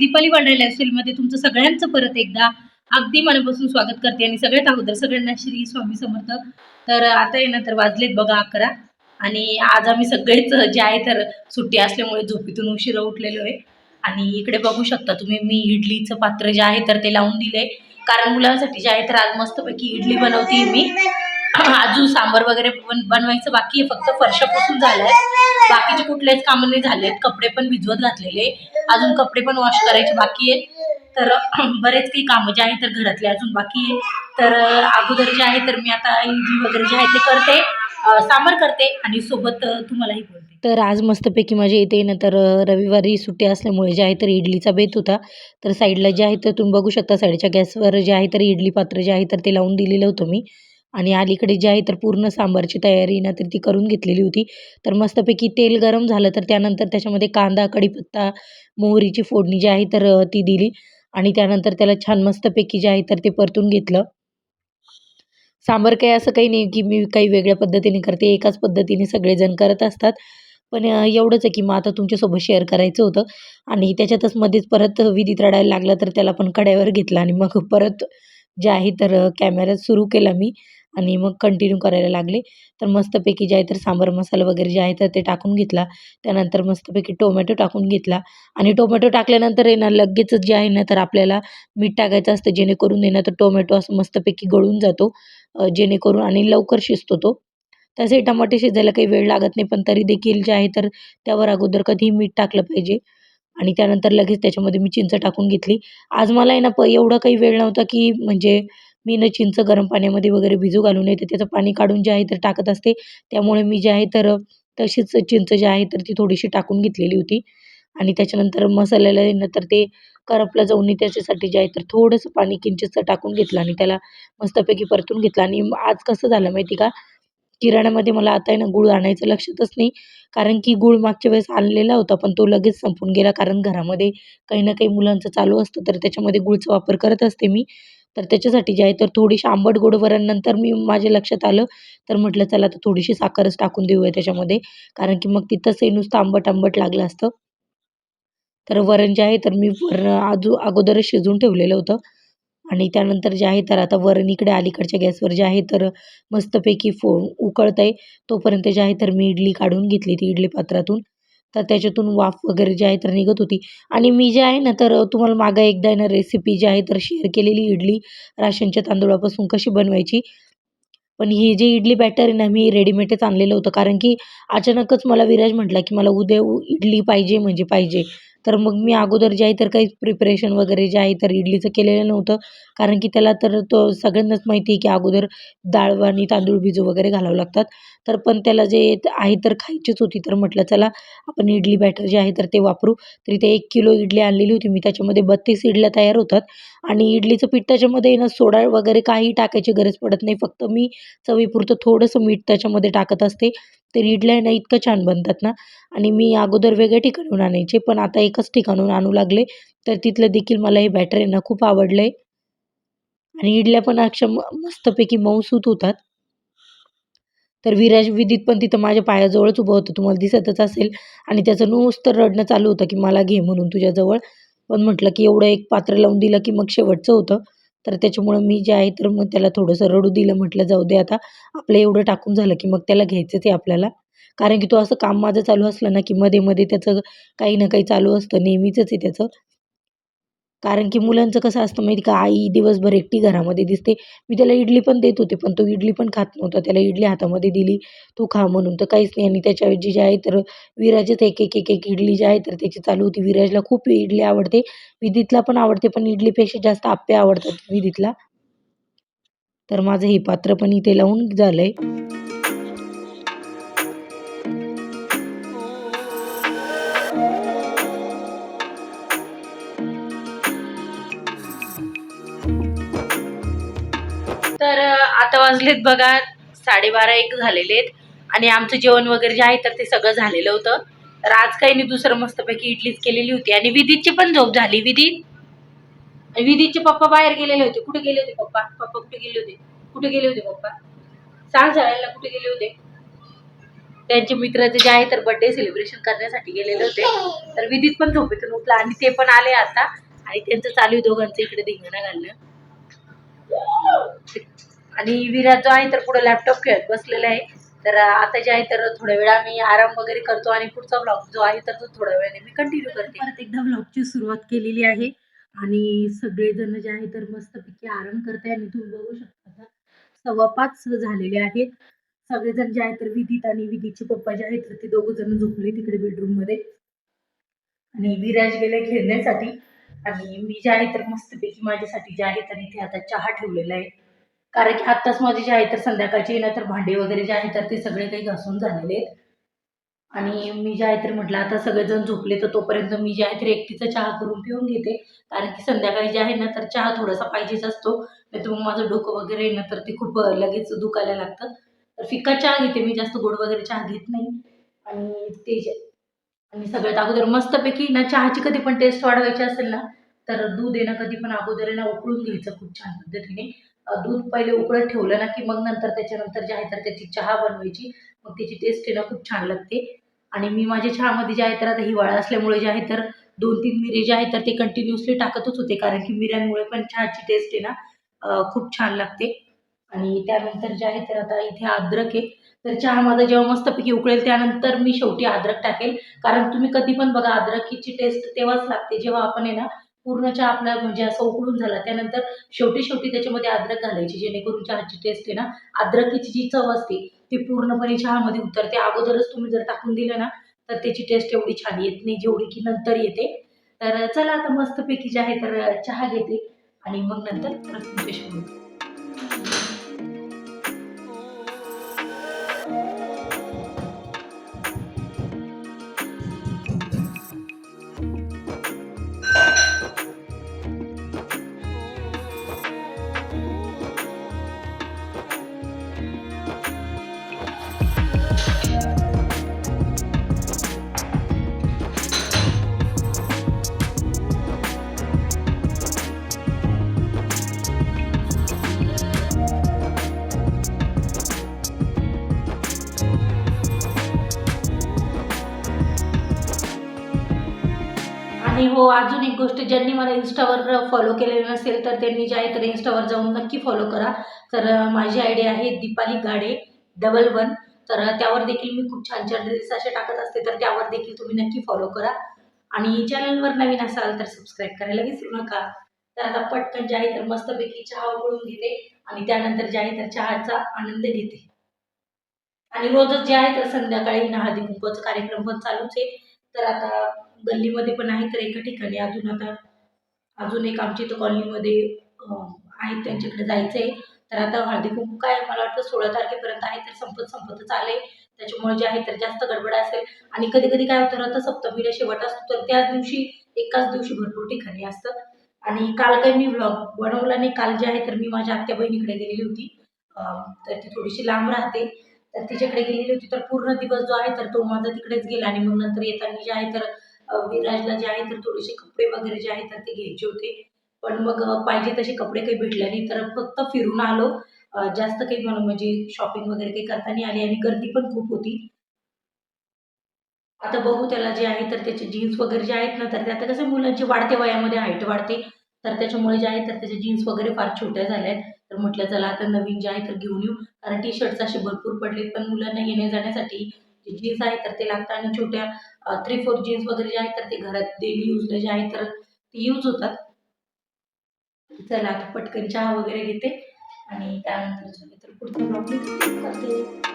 दीपाली वाढलेल्या मध्ये तुमचं सगळ्यांचं परत एकदा अगदी मनापासून स्वागत करते. आणि सगळ्यात अगोदर सगळ्यांना श्री स्वामी समर्थ. तर आता आहे ना तर वाजलेत बघा अकरा. आणि आज आम्ही सगळेच जे आहे तर सुट्टी असल्यामुळे झोपेतून उशिरा उठलेलो आहे. आणि इकडे बघू शकता तुम्ही मी इडलीचं पात्र जे आहे तर ते लावून दिलंय. कारण मुलांसाठी जे आहे तर आज मस्तपैकी इडली बनवते मी. अजून सांबर वगैरे बनवायचं बाकी आहे. फक्त फरशापासून झालंय. बाकीचे कुठलेच कामं नाही झालेत. कपडे पण भिजवत घातलेले. अजून कपडे पण वॉश करायचे बाकी आहेत. तर बरेच काही कामं जे आहे तर घरातले अजून बाकी आहे तर अगोदर जे आहे तर मी आता इडली वगैरे जे आहे ते करते. सामर सांबार करते आणि सोबत तुम्हालाही बोलते. तर आज मस्तपैकी माझ्या इथे ना तर रविवारी सुट्टी असल्यामुळे जे आहे तर इडलीचा बेत होता. तर साईडला जे आहे तर तुम्ही बघू शकता साईडच्या गॅसवर जे आहे तर इडली पात्र जे आहे तर ते लावून दिलेलं होतं मी. आणि अलीकडे जे आहे तर पूर्ण सांबारची तयारी ना तर ती करून घेतलेली होती. तर मस्तपैकी तेल गरम झालं तर त्यानंतर त्याच्यामध्ये कांदा कढीपत्ता मोहरीची फोडणी जी आहे तर ती दिली. आणि त्यानंतर त्याला छान मस्तपैकी जे आहे तर ते परतून घेतलं. सांबार काही असं काही नाही की मी काही वेगळ्या पद्धतीने करते एकाच पद्धतीने सगळेजण करत असतात. पण एवढंच आहे की मग आता तुमच्यासोबत शेअर करायचं होतं. आणि त्याच्यातच मध्येच परत विधीत रडायला लागला तर त्याला पण कड्यावर घेतला आणि मग परत जे आहे तर कॅमेरा सुरू केला मी. आणि मग कंटिन्यू करायला लागले. तर मस्तपैकी जे आहे तर सांबार मसाला वगैरे जे आहे तर ते टाकून घेतला. त्यानंतर मस्तपैकी टोमॅटो टाकून घेतला. आणि टोमॅटो टाकल्यानंतर आहे ना लगेचच जे आहे ना तर आपल्याला मीठ टाकायचं असतं जेणेकरून आहे ना तर टोमॅटो असं मस्तपैकी गळून जातो. जेणेकरून आणि लवकर शिजतो तो. तसे टमाटे शिजायला काही वेळ लागत नाही पण तरी देखील जे आहे तर त्यावर अगोदर कधीही मीठ टाकलं पाहिजे. आणि त्यानंतर लगेच त्याच्यामध्ये मी चिंच टाकून घेतली. आज मला आहे ना प एवढा काही वेळ नव्हता की म्हणजे मी न चिंच गरम पाण्यामध्ये वगैरे भिजू घालून येते. त्याचं पाणी काढून जे आहे तर टाकत असते. त्यामुळे मी जे आहे तर तशीच चिंच जी आहे तर ती थोडीशी टाकून घेतलेली होती. आणि त्याच्यानंतर मसाल्याला नंतर ते करपला जाऊन नाही त्याच्यासाठी जे आहे तर थोडंसं पाणी किंचितचं टाकून घेतलं आणि त्याला मस्तपैकी परतून घेतलं. आणि आज कसं झालं माहिती का? किराण्यामध्ये मला आता आहे ना गूळ आणायचं लक्षातच नाही. कारण की गूळ मागच्या वेळेस आणलेला होता पण तो लगेच संपून गेला. कारण घरामध्ये काही ना काही मुलांचं चालू असतं तर त्याच्यामध्ये गूळचा वापर करत असते मी. तर त्याच्यासाठी जे आहे तर थोडीशी आंबट गोड वरण नंतर मी माझ्या लक्षात आलं. तर म्हटलं चला तर थोडीशी साखरच टाकून देऊया त्याच्यामध्ये. कारण की मग ती तसंही नुसतं आंबट आंबट लागलं असतं. तर वरण जे आहे तर मी वरण आजू अगोदरच शिजवून ठेवलेलं होतं. आणि त्यानंतर जे आहे तर आता वरण इकडे अलीकडच्या गॅसवर जे आहे तर मस्तपैकी फो उकळतं आहे तोपर्यंत जे आहे तर मी इडली काढून घेतली ती इडली पात्रातून. तर त्याच्यातून वाफ वगैरे जे आहे तर निघत होती. आणि मी जे आहे ना तर तुम्हाला मागं एकदा आहे ना रेसिपी जी आहे तर शेअर केलेली इडली राशनच्या तांदूळापासून कशी बनवायची. पण ही जे इडली बॅटर आहे ना मी रेडीमेडच आणलेलं होतं. कारण की अचानकच मला विराज म्हटला की मला उद्या उ- इडली पाहिजे म्हणजे पाहिजे. तर मग मी अगोदर जे आहे तर काही प्रिपरेशन वगैरे जे आहे तर इडलीचं केलेलं नव्हतं. कारण की त्याला तर तो सगळ्यांनाच माहिती आहे की अगोदर डाळ आणि तांदूळ भिजू वगैरे घालावं लागतात. तर पण त्याला जे आहे तर खायचीच होती. तर म्हटलं चला आपण इडली बॅटर जे आहे तर ते वापरू. तर इथे एक किलो इडली आणलेली होती. मी त्याच्यामध्ये बत्तीस इडल्या तयार होतात. आणि इडलीचं पीठ त्याच्यामध्ये ना सोडा वगैरे काही टाकायची गरज पडत नाही. फक्त मी चवीपुरतं थोडंसं मीठ त्याच्यामध्ये टाकत असते. तर इडल्या आहे ना इतकं छान बनतात ना. आणि मी अगोदर वेगळ्या ठिकाणून आणायचे पण आता एकच ठिकाणून आणू लागले. तर तिथलं देखील मला हे बॅटर आहे ना खूप आवडलं आहे आणि इडल्या पण अक्षर मस्तपैकी मऊसूत होतात. तर विराज विदित पण तिथं माझ्या पायाजवळच उभं होतं तुम्हाला दिसतच असेल. आणि त्याचं नुसतं रडणं चालू होतं की मला घे म्हणून तुझ्याजवळ. पण म्हटलं की एवढं एक पात्र लावून दिलं की मग शेवटचं होतं. तर त्याच्यामुळं मी जे आहे तर मग त्याला थोडंसं रडू दिलं म्हटलं जाऊ दे आता. आपलं एवढं टाकून झालं की मग त्याला घ्यायचंच आहे आपल्याला. कारण की तो असं काम माझं चालू असलं ना की मध्ये मध्ये त्याचं काही ना काही चालू असतं नेहमीचंच आहे त्याचं. कारण की मुलांचं कसं असतं माहिती का आई दिवसभर एकटी घरामध्ये दिसते. मी त्याला इडली पण देत होते पण तो इडली पण खात नव्हता. त्याला इडली हातामध्ये दिली तू खा म्हणून. तर काहीच नाही. आणि त्याच्याऐवजी जे आहे तर विराजच एक एक एक एक इडली जी आहे तर त्याची चालू होती. विराजला खूप इडली आवडते. विदितला पण आवडते पण इडलीपेक्षा जास्त आप्पे आवडतात विदितला. तर माझं हे पात्र पण इथे लावून झालंय. आहे आता वाजलेत बघा साडेबारा एक झालेले आहेत आणि आमचं जेवण वगैरे जे आहे तर ते सगळं झालेलं होतं. तर आज काही नाही दुसरं मस्तपैकी इडलीच केलेली होती. आणि विदितची पण झोप झाली. विदित विदितचे पप्पा बाहेर गेलेले होते. कुठे गेले होते पप्पा? पप्पा कुठे गेले होते? कुठे गेले होते पप्पा? सांग सगळ्यांना कुठे गेले होते. त्यांचे मित्राचे जे आहे तर बर्थडे सेलिब्रेशन करण्यासाठी गेलेले होते. तर विदित पण झोपेतून उठला आणि ते पण आले आता. आणि त्यांचं चालू आहे दोघांचं इकडे धिंगाणा घालणं. आणि विराज जो आहे तर पुढे लॅपटॉप खेळत बसलेला आहे. तर आता जे आहे तर थोड्या वेळा मी आराम वगैरे करतो आणि पुढचा ब्लॉग जो आहे तर तो थोड्या वेळाने मी कंटिन्यू करते. परत एकदा ब्लॉगची सुरुवात केलेली आहे. आणि सगळेजण जे आहे तर मस्तपैकी आराम करताय आणि तुम्ही बघू शकता सव्वा पाच झालेले आहेत. सगळेजण जे आहे तर विदित आणि विधीचे पप्पा जे आहेत तर ते दोघं जण झोपले तिकडे बेडरूममध्ये. आणि विराज गेले खेळण्यासाठी. आणि मी जे आहे तर मस्तपैकी माझ्यासाठी जे आहे तर इथे आता चहा ठेवलेला आहे. कारण की आत्ताच माझी जे आहे तर संध्याकाळचे ना तर भांडे वगैरे जे आहे तर ते सगळे काही घासून झालेले आहेत. आणि मी जे आहे तर म्हटलं आता सगळेजण झोपले तर तोपर्यंत मी जे आहे तर एकटीचा चहा करून पिऊन घेते. कारण की संध्याकाळी जे आहे ना तर चहा थोडासा पाहिजेच असतो. नाही तर मग माझं डोकं वगैरे ना तर ते खूप लगेच दुखायला लागतं. तर फिका चहा घेते मी जास्त गोड वगैरे चहा घेत नाही. आणि ते जे आणि सगळ्यात अगोदर मस्तपैकी ना चहाची कधी पण टेस्ट वाढवायची असेल ना तर दूध आहे ना कधी पण अगोदर ना उकळून घ्यायचं खूप छान पद्धतीने. दूध पहिले उकळत ठेवलं ना की मग नंतर त्याच्यानंतर जे आहे तर त्याची चहा बनवायची. मग त्याची टेस्ट आहे ना खूप छान लागते. आणि मी माझ्या चहामध्ये जे आहे तर आता हिवाळा असल्यामुळे जे आहे तर दोन तीन मिरे जे आहे तर ते कंटिन्युअसली टाकतच होते. कारण की मिऱ्यांमुळे पण चहाची टेस्ट आहे ना खूप छान लागते. आणि त्यानंतर जे आहे तर आता इथे अद्रक आहे. तर चहा माझा जेव्हा मस्तपैकी उकळेल त्यानंतर मी शेवटी अद्रक टाकेल. कारण तुम्ही कधी पण बघा अद्रकीची टेस्ट तेव्हाच लागते. जेव्हा आपण आहे ना पूर्ण चहा आपला म्हणजे असं उकळून झाला. त्यानंतर शेवटी शेवटी त्याच्यामध्ये अद्रक घालायची जेणेकरून चहाची टेस्ट आहे ना अद्रकीची जी चव असते ती पूर्णपणे चहामध्ये उतरते. अगोदरच तुम्ही जर टाकून दिलं ना तर त्याची टेस्ट एवढी छान येत नाही जेवढी की नंतर येते. तर चला आता मस्तपैकी जे आहे तर चहा घेते आणि मग नंतर परत आणि हो अजून एक गोष्ट ज्यांनी मला इन्स्टावर फॉलो केलेलं नसेल तर त्यांनी जे आहे तर इन्स्टावर जाऊन नक्की फॉलो करा. तर माझी आय आहे दीपाली गाडे डबल वन तर त्यावर देखील मी खूप छान छान रील्स असे टाकत असते तर त्यावर देखील तुम्ही नक्की फॉलो करा. आणि चॅनलवर नवीन असाल तर सबस्क्राईब करायला विसरू नका. तर आता पटकन जे आहे तर मस्तपैकी चहा उकळून घेते आणि त्यानंतर जे आहे तर चहाचा आनंद घेते. आणि रोजच जे आहे तर संध्याकाळी ना हळदी कुंकवाचा कार्यक्रम पण चालूच आहे. तर आता गल्लीमध्ये पण आहे तर एका ठिकाणी. अजून आता अजून एक आमच्या इथं कॉलनीमध्ये आहेत त्यांच्याकडे जायचं आहे तर आता हळदी कुंकू काय मला वाटतं सोळा तारखेपर्यंत आहे तर संपत संपतच आले त्याच्यामुळे जे आहे तर जास्त गडबड असेल. आणि कधी कधी काय होतं रथसप्तमीला शेवट असतो तर त्याच दिवशी एकाच दिवशी भरपूर ठिकाणी असतं. आणि काल काही मी व्लॉग बनवला नाही. काल जे आहे तर मी माझ्या आत्या बहिणीकडे गेलेली होती. तर ती थोडीशी लांब राहते. तर तिच्याकडे गेलेली होती तर पूर्ण दिवस जो आहे तर तो माझा तिकडेच गेला आणि मग नंतर येताना जे आहे तर विराजला जे आहे तर थोडेसे कपडे वगैरे जे आहे तर ते घ्यायचे होते. पण मग पाहिजे तसे कपडे काही भेटले नाही तर फक्त फिरून आलो. जास्त काही म्हणून म्हणजे शॉपिंग वगैरे काही करता नाही आली आणि गर्दी पण खूप होती. आता बघू त्याला जे आहे तर त्याचे जीन्स वगैरे जे आहेत ना तर ते आता कसं मुलांची वाढते वयामध्ये हाईट वाढते. तर त्याच्यामुळे जे आहे तर त्याचे जीन्स वगैरे फार छोट्या झाल्या आहेत तर म्हटलं चला आता नवीन जे आहे तर घेऊन येऊ. कारण टी शर्ट्स असे भरपूर पडले पण मुलांना येण्या जाण्यासाठी जे जीन्स आहे तर ते लागतात. आणि छोट्या थ्री फोर जीन्स वगैरे जे आहेत तर ते घरात डेली यूजला जे आहे तर ते यूज होतात. चला आता पटकन चहा वगैरे घेते. आणि त्यानंतर तर पुढचा प्रॉब्लेम करते.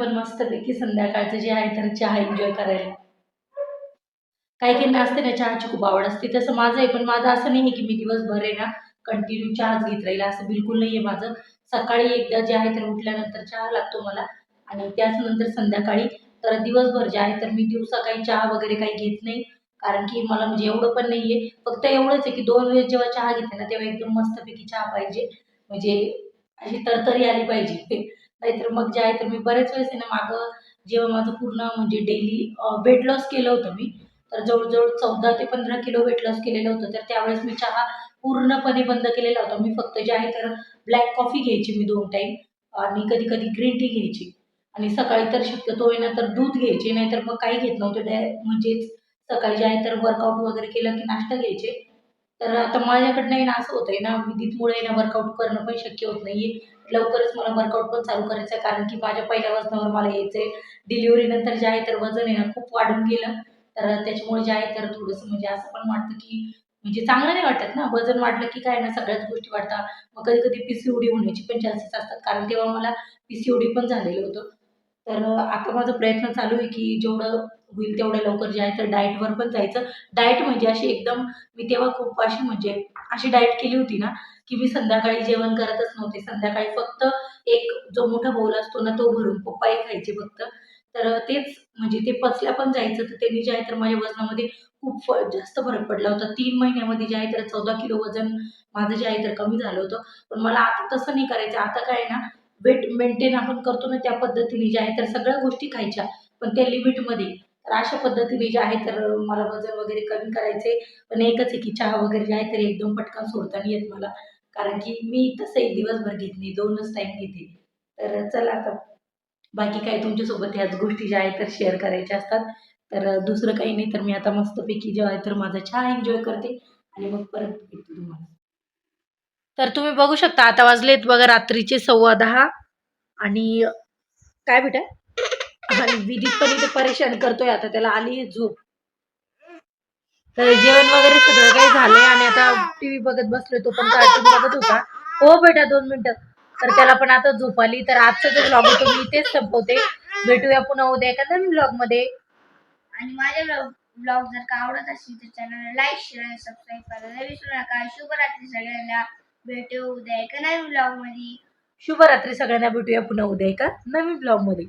पण मस्तपैकी संध्याकाळचं जे आहे तर चहा एन्जॉय करायला. काही काही असते ना चहाची खूप आवड असते. तसं माझं आहे पण माझं असं नाही आहे की मी दिवसभर आहे ना कंटिन्यू चहाच घेत राहील. असं बिलकुल नाही आहे माझं. सकाळी एकदा जे आहे तर उठल्यानंतर चहा लागतो मला. आणि त्याचनंतर संध्याकाळी तर दिवसभर जे आहे तर मी दिवसा काही चहा वगैरे काही घेत नाही. कारण की मला म्हणजे एवढं पण नाही आहे फक्त एवढंच आहे की दोन वेळेस जेव्हा चहा घेते ना तेव्हा एकदम मस्तपैकी चहा पाहिजे. म्हणजे अशी तरतरी आली पाहिजे. नाहीतर मग जे आहे तर मी बरेच वेळेस आहे ना मागं जेव्हा माझं पूर्ण म्हणजे डेली वेट लॉस केलं होतं मी तर जवळजवळ चौदा ते पंधरा किलो वेट लॉस केलेलं होतं. तर त्यावेळेस मी चहा पूर्णपणे बंद केलेला होता. मी फक्त जे आहे तर ब्लॅक कॉफी घ्यायची मी दोन टाईम आणि कधी कधी ग्रीन टी घ्यायची. आणि सकाळी तर शक्यतो ना तर दूध घ्यायचे नाहीतर मग काही घेत नव्हते. डॅ म्हणजेच सकाळी जे आहे तर वर्कआउट वगैरे केलं की नाश्ता घ्यायचे. तर आता माझ्याकडनं ना असं होतं आहे ना विधीतमुळे ना वर्कआउट करणं पण शक्य होत नाही आहे लवकरच मला वर्कआउट पण चालू करायचं आहे कारण की माझ्या पहिल्या वजनावर मला यायचं आहे डिलिव्हरीनंतर जे आहे तर वजन आहे ना खूप वाढून गेलं. तर त्याच्यामुळे जे आहे तर थोडंसं म्हणजे असं पण वाटतं की म्हणजे चांगलं नाही वाटत ना. वजन वाढलं की काय ना सगळ्याच गोष्टी वाढतात. मग कधी कधी पी सी डी होण्याची पण चान्सेस असतात. कारण तेव्हा मला पी सी डी पण झालेलं होतं. तर आता माझा प्रयत्न चालू आहे की जेवढं होईल तेवढं लवकर जे आहे तर डाएटवर पण जायचं. डाएट म्हणजे अशी एकदम मी तेव्हा खूप अशी म्हणजे अशी डाएट केली होती ना की मी संध्याकाळी जेवण करतच नव्हते. संध्याकाळी फक्त एक जो मोठा बोल असतो ना तो भरून पप्पाही खायचे फक्त. तर तेच म्हणजे ते पचल्या पण जायचं तर त्यांनी जे आहे तर माझ्या वजनामध्ये खूप जास्त फरक पडला होता. तीन महिन्यामध्ये जे आहे तर चौदा किलो वजन माझं जे आहे तर कमी झालं होतं. पण मला आता तसं नाही करायचं. आता काय आहे ना वेट मेंटेन आपण करतो ना त्या पद्धतीने जे आहे तर सगळ्या गोष्टी खायच्या पण त्या लिमिटमध्ये तर अशा पद्धतीने जे आहे तर मला वजन वगैरे कमी करायचे पण एकच आहे की चहा वगैरे जे आहे तर एकदम पटकन सोडता नाही येत मला. कारण की मी तसंही दिवसभर घेत नाही दोनच टाईम घेते. तर चला आता बाकी काही तुमच्यासोबत ह्याच गोष्टी ज्या आहेत तर शेअर करायच्या असतात. तर दुसरं काही नाही तर मी आता मस्तपैकी जेव्हा आहे तर माझा चहा एन्जॉय करते आणि मग परत भेटते तुम्हाला. तर तुम्ही बघू शकता आता वाजलेत बघा रात्रीचे सव्वा दहा. आणि काय बेटा? आणि विदित पण इथे परेशान करतोय आता त्याला आली झोप. तर जेवण वगैरे सगळं काही टीव्ही बघत बसलोय तो पण कार्टून बघत होता. हो. बेटा दोन मिनिटं. तर त्याला पण आता झोप आली. तर आजचा जो ब्लॉग होतो मी इथेच संपवते. भेटूया पुन्हा उद्या एका नवीन ब्लॉगमध्ये. आणि माझे ब्लॉग जर का आवडत असतील तर चॅनलला लाईक शेअर आणि सबस्क्राईब करायला विसरू नका. शुभरात्री सगळ्यांना. भेटू उद्या एका नवीन ब्लॉगमध्ये. शुभरात्री सगळ्यांना. भेटूया पुन्हा उद्या एका नवीन ब्लॉगमध्ये.